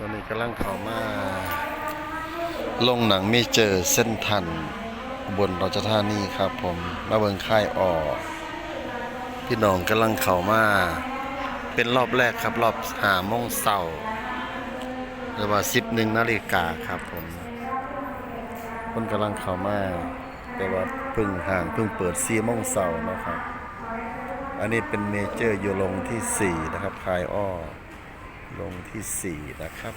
ตอนนี้กำลังเข้ามา ลงหนังไม่เจอเส้นทันบนราชธานีครับผมมาเบิงค่ายออกพี่น้องกำลังเข้ามา เป็นรอบแรกครับ รอบหาโมงเสาร์หรือว่าสิบหนึ่งนาฬิกาครับผมคนกำลังเข้ามา แต่ว่าเพิ่งห่างเพิ่งเปิดซีโมงเสาร์นะครับ อันนี้เป็นเมเจอร์อยู่ลงที่4นะครับคายอ้อ ลงที่ 4 นะครับ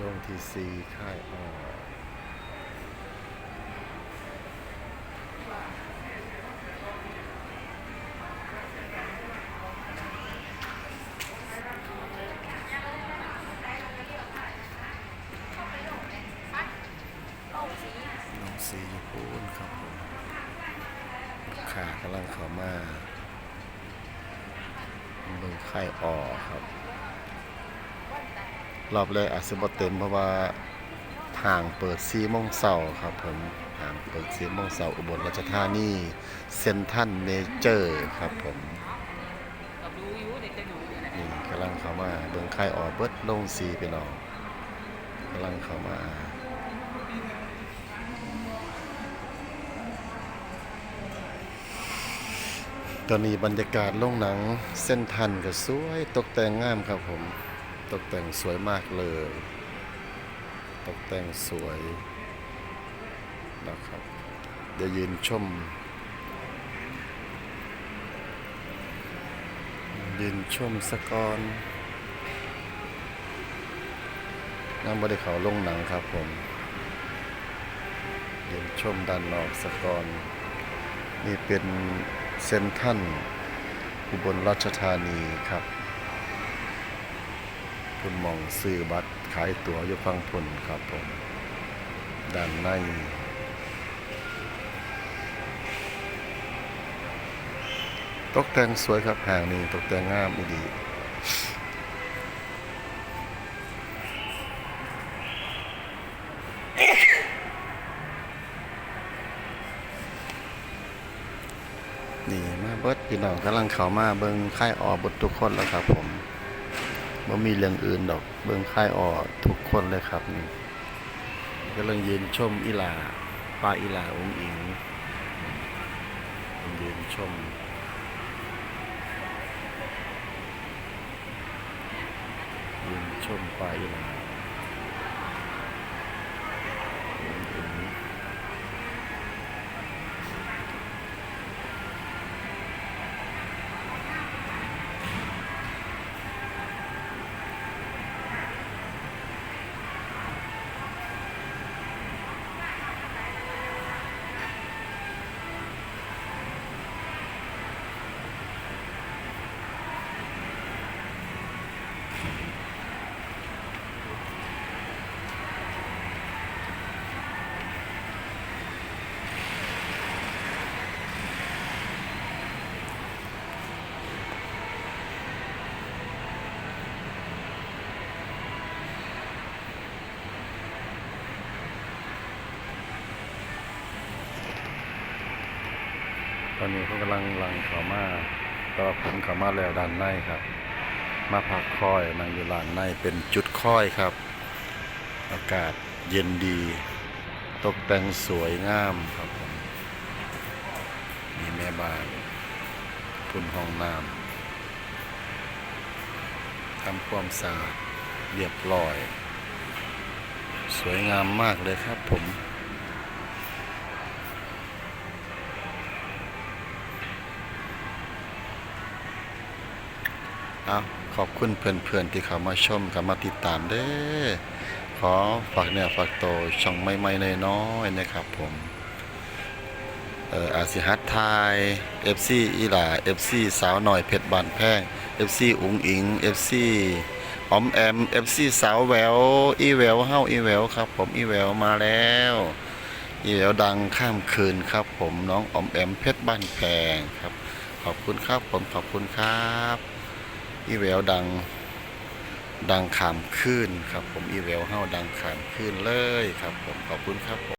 ลงที่ 4 ค่ายอ้องสีอยู่พูนครับผม ขากำลังเข้ามาเบิ่งไข่ออครับ รอบแรกอาจจะบ่เต็มเพราะว่าห่างเปิดซีโมงเสาร์ครับผมห่างเปิดซีโมงเสาร์อุบลราชธานีเซนทันเมเจอร์ครับผมกับดูอยู่เด็กจะดูอยู่นะนี่กำลังเข้ามาเบิ่งไข่ออเบิดลงสีไปน้องกำลังเข้ามา ตอนนี้บรรยากาศโรงหนังเส้นทันก็สวยตกแต่งงามครับผม ตกแต่งสวยมากเลย ตกแต่งสวยนะครับเดี๋ยวยืนชม ยืนชมสกอนนั่งบริเขาลงหนังครับผมยืนชมด้านนอกสกอนนี่เป็น เซนทันอุบลราชธานีครับคุณมองซื้อบัตรขายตั๋วอยู่ฟังผลครับผมด้านในตกแต่งสวยครับห่างนี้ตกแต่งงามอีดี นี่มาเบิดพี่น้องกำลังเข้ามาเบิ่งค่ายออบดทุกคนแล้วครับ ผมบ่มีเรื่องอื่นดอก เบิ่งค่ายออทุกคนเลยครับนี่กำลังยืนชมอีลาปลาอีลาองอิงยืนชมยืนชมปลาอีลาอุ๋งอิ๋ง ตอนนี้เขากำลังลังขามาต่อผมขามาแล้วด้านในครับ มาพักคอยนั่งอยู่ลานในเป็นจุดค่อยครับ อากาศเย็นดี ตกแต่งสวยงามครับผมมีแม่บ้านคุณห้องน้ำทำความสะอาดเรียบร้อย สวยงามมากเลยครับผม เอาขอบคุณเพื่อนๆที่เข้ามาชมเข้ามาติดตามเด้อขอฝากเนี่ยฝากโตช่องใหม่ๆน้อยๆนะครับผมเอ่ออาสิฮัตไทย FC อีหลา FC สาวหน่อยเพชรบานแพง FC อุงอิง FC ออมแอม FC สาวแววอีแววเฮาอีแววครับ ผมอีแววมาแล้วอีแววดังข้ามคืนครับ ผมน้องออมแอมเพชรบ้านแพงครับ ขอบคุณครับผมขอบคุณครับ อีเวลดังดังขามขึ้นครับผมอีเวลเฮาดังขามขึ้นเลยครับผมขอบคุณครับผม